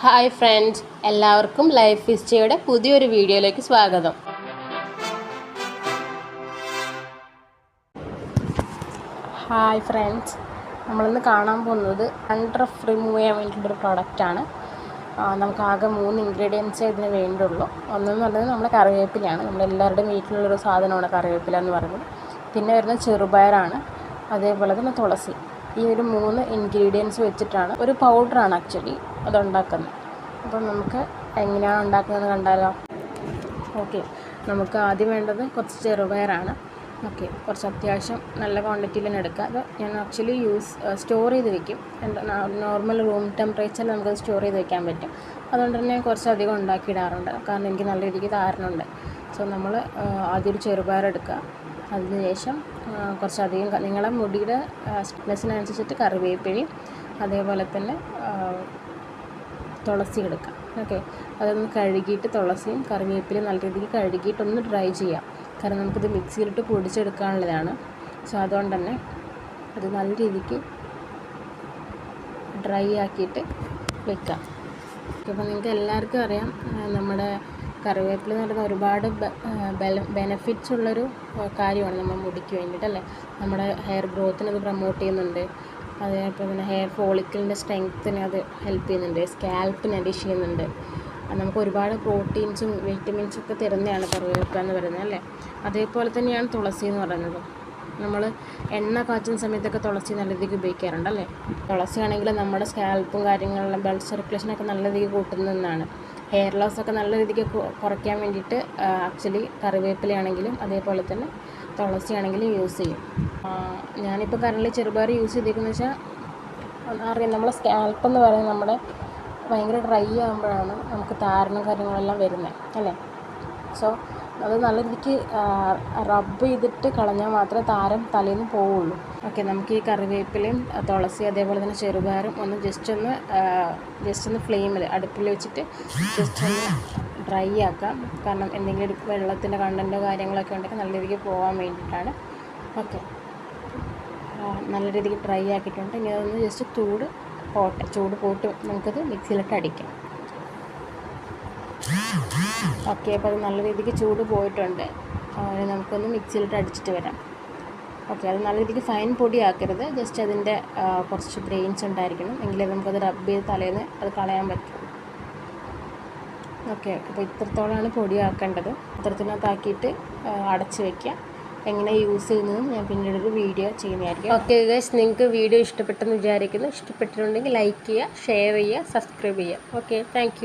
Hi friends എല്ലാവർക്കും life ഹിസ്റ്ററിയുടെ പുതിയൊരു വീഡിയോയിലേക്ക് സ്വാഗതം. ഹായ് ഫ്രണ്ട്സ് നമ്മളിന്ന് കാണാൻ പോകുന്നത് അൺഡ്രഫ് റിമൂവ് ചെയ്യാൻ വേണ്ടിയിട്ടൊരു പ്രൊഡക്റ്റാണ് നമുക്ക് ആകെ മൂന്ന് ഇൻഗ്രീഡിയൻസേ ഇതിന് വേണ്ടുള്ളൂ ഒന്നെന്ന് പറയുന്നത് നമ്മുടെ കറിവേപ്പിലയാണ്. നമ്മളെല്ലാവരുടെയും വീട്ടിലുള്ളൊരു സാധനമാണ് കറിവേപ്പില എന്ന് പറയുന്നത്. പിന്നെ വരുന്നത് ചെറുപയറാണ്. അതേപോലെ തന്നെ തുളസി. ഈ ഒരു മൂന്ന് ഇൻഗ്രീഡിയൻസ് വെച്ചിട്ടാണ് ഒരു പൗഡറാണ് ആക്ച്വലി അത് ഉണ്ടാക്കുന്നത് അപ്പം നമുക്ക് എങ്ങനെയാണ് ഉണ്ടാക്കുന്നത് കണ്ടാലോ. ഓക്കെ നമുക്ക് ആദ്യം വേണ്ടത് കുറച്ച് ചെറുപയറാണ്. ഓക്കെ കുറച്ച് അത്യാവശ്യം നല്ല ക്വാണ്ടിറ്റിയിൽ തന്നെ എടുക്കുക. അത് ഞാൻ ആക്ച്വലി യൂസ് സ്റ്റോർ ചെയ്ത് വെക്കും. എന്താ നോർമൽ റൂം ടെമ്പറേച്ചറിൽ നമുക്കത് സ്റ്റോർ ചെയ്ത് വെക്കാൻ പറ്റും. അതുകൊണ്ട് തന്നെ കുറച്ചധികം ഉണ്ടാക്കിയിടാറുണ്ട് കാരണം എനിക്ക് നല്ല രീതിക്ക് ധാരണയുണ്ട്. സോ നമ്മൾ ആദ്യം ചെറുപയർ എടുക്കുക. അതിനുശേഷം കുറച്ചധികം നിങ്ങളെ നിങ്ങളുടെ മുടിയുടെ സ്റ്റിഫ്നെസ്സിനനുസരിച്ചിട്ട് കറിവേപ്പിലയും അതേപോലെ തന്നെ തുളസി എടുക്കുക. ഓക്കെ അതൊന്ന് കഴുകിയിട്ട് തുളസിയും കറിവേപ്പിലയും നല്ല രീതിക്ക് കഴുകിയിട്ടൊന്ന് ഡ്രൈ ചെയ്യാം. കാരണം നമുക്കിത് മിക്സിയിലിട്ട് പൊടിച്ചെടുക്കാനുള്ളതാണ്. സോ അതുകൊണ്ട് തന്നെ അത് നല്ല രീതിക്ക് ഡ്രൈ ആക്കിയിട്ട് വെക്കാം. അപ്പോൾ നിങ്ങൾക്ക് എല്ലാവർക്കും അറിയാം നമ്മുടെ കറിവേപ്പില എന്ന് പറയുന്ന ഒരുപാട് ബെനഫിറ്റ്സ് ഉള്ളൊരു കാര്യമാണ് നമ്മുടെ മുടിക്ക് വേണ്ടിയിട്ട് അല്ലേ? നമ്മുടെ ഹെയർ ഗ്രോത്തിനെ അത് പ്രൊമോട്ട് ചെയ്യുന്നുണ്ട്. അതേപോലെ തന്നെ ഹെയർ ഫോളിക്കിളിന്റെ സ്ട്രെങ്ത്തിന് അത് ഹെൽപ്പ് ചെയ്യുന്നുണ്ട്. സ്കാൽപ്പിന് അഡീഷ് ചെയ്യുന്നുണ്ട്. നമുക്ക് ഒരുപാട് പ്രോട്ടീൻസും വിറ്റമിൻസും ഒക്കെ തരുന്നതാണ് കറിവേപ്പില എന്ന് പറയുന്നത് അല്ലേ? അതേപോലെ തന്നെയാണ് തുളസി എന്ന് പറയുന്നത്. നമ്മൾ എണ്ണ കാച്ചുന്ന സമയത്തൊക്കെ തുളസി നല്ല രീതിക്ക് ഉപയോഗിക്കാറുണ്ട് അല്ലേ? തുളസി ആണെങ്കിൽ നമ്മുടെ സ്കാൽപ്പും കാര്യങ്ങളിലും ബ്ലഡ് സർക്കുലേഷനൊക്കെ നല്ല രീതിക്ക് കൂട്ടുന്നതാണ് ഹെയർ ലോസ് ഒക്കെ നല്ല രീതിക്ക് കുറയ്ക്കാൻ വേണ്ടിയിട്ട് ആക്ച്വലി കറിവേപ്പിലയാണെങ്കിലും അതേപോലെ തന്നെ തുളസി ആണെങ്കിലും യൂസ് ചെയ്യും. ഞാനിപ്പോൾ കറണ്ടിൽ ചെറുപയർ യൂസ് ചെയ്തേക്കുന്നത് വെച്ചാൽ അറിയാം. നമ്മളെ സ്കാൽപ്പ് എന്ന് പറയുന്നത് നമ്മുടെ ഭയങ്കര ഡ്രൈ ആകുമ്പോഴാണ് നമുക്ക് താരനും കാര്യങ്ങളെല്ലാം വരുന്നത് അല്ലേ? സോ അത് നല്ല രീതിക്ക് റബ്ബ് ചെയ്തിട്ട് കളഞ്ഞാൽ മാത്രമേ താരം തലേന്ന് പോവുള്ളൂ. ഓക്കെ നമുക്ക് ഈ കറിവേപ്പിലയും തുളസി അതേപോലെ തന്നെ ചെറുപയറും ഒന്ന് ജസ്റ്റ് ഒന്ന് ജസ്റ്റ് ഒന്ന് ഫ്ലെയിമിൽ അടുപ്പിൽ വെച്ചിട്ട് ജസ്റ്റ് ഒന്ന് ഡ്രൈ ആക്കാം. കാരണം എന്തെങ്കിലും ഒരു വെള്ളത്തിന്റെ കണ്ടന്റോ കാര്യങ്ങളൊക്കെ ഉണ്ടെങ്കിൽ നല്ല രീതിക്ക് പോകാൻ വേണ്ടിയിട്ടാണ്. ഓക്കെ നല്ല രീതിക്ക് ഡ്രൈ ആക്കിയിട്ടുണ്ട്. ഇനി അതൊന്ന് ജസ്റ്റ് ചൂട് പോട്ടെ ചൂട് പോയിട്ട് നമുക്കത് മിക്സിയിലിട്ട് അടിക്കാം. ഓക്കെ അപ്പോൾ അത് നല്ല രീതിക്ക് ചൂട് പോയിട്ടുണ്ട്. നമുക്കൊന്ന് മിക്സിയിലിട്ട് അടിച്ചിട്ട് വരാം. ഓക്കെ അത് നല്ല രീതിക്ക് ഫൈൻ പൊടിയാക്കരുത്. ജസ്റ്റ് അതിന്റെ കുറച്ച് ഗ്രെയിൻസ് ഉണ്ടായിരിക്കണം. എങ്കിലേ നമുക്കത് റബ്ബ് ചെയ്ത് തലേന്ന് അത് കളയാൻ പറ്റും ഓക്കെ അപ്പോൾ ഇത്രത്തോളമാണ് പൊടിയാക്കേണ്ടത്. ഇത്രത്തിനകത്താക്കിയിട്ട് അടച്ച് വയ്ക്കുക എങ്ങനെ യൂസ് ചെയ്യുന്നതും ഞാൻ പിന്നീട് ഒരു വീഡിയോ ചെയ്യുന്നതായിരിക്കും. ഓക്കെ ഗൈസ് നിങ്ങൾക്ക് വീഡിയോ ഇഷ്ടപ്പെട്ടെന്ന് വിചാരിക്കുന്നു. ഇഷ്ടപ്പെട്ടിട്ടുണ്ടെങ്കിൽ ലൈക്ക് ചെയ്യുക ഷെയർ ചെയ്യുക സബ്സ്ക്രൈബ് ചെയ്യുക. Okay thank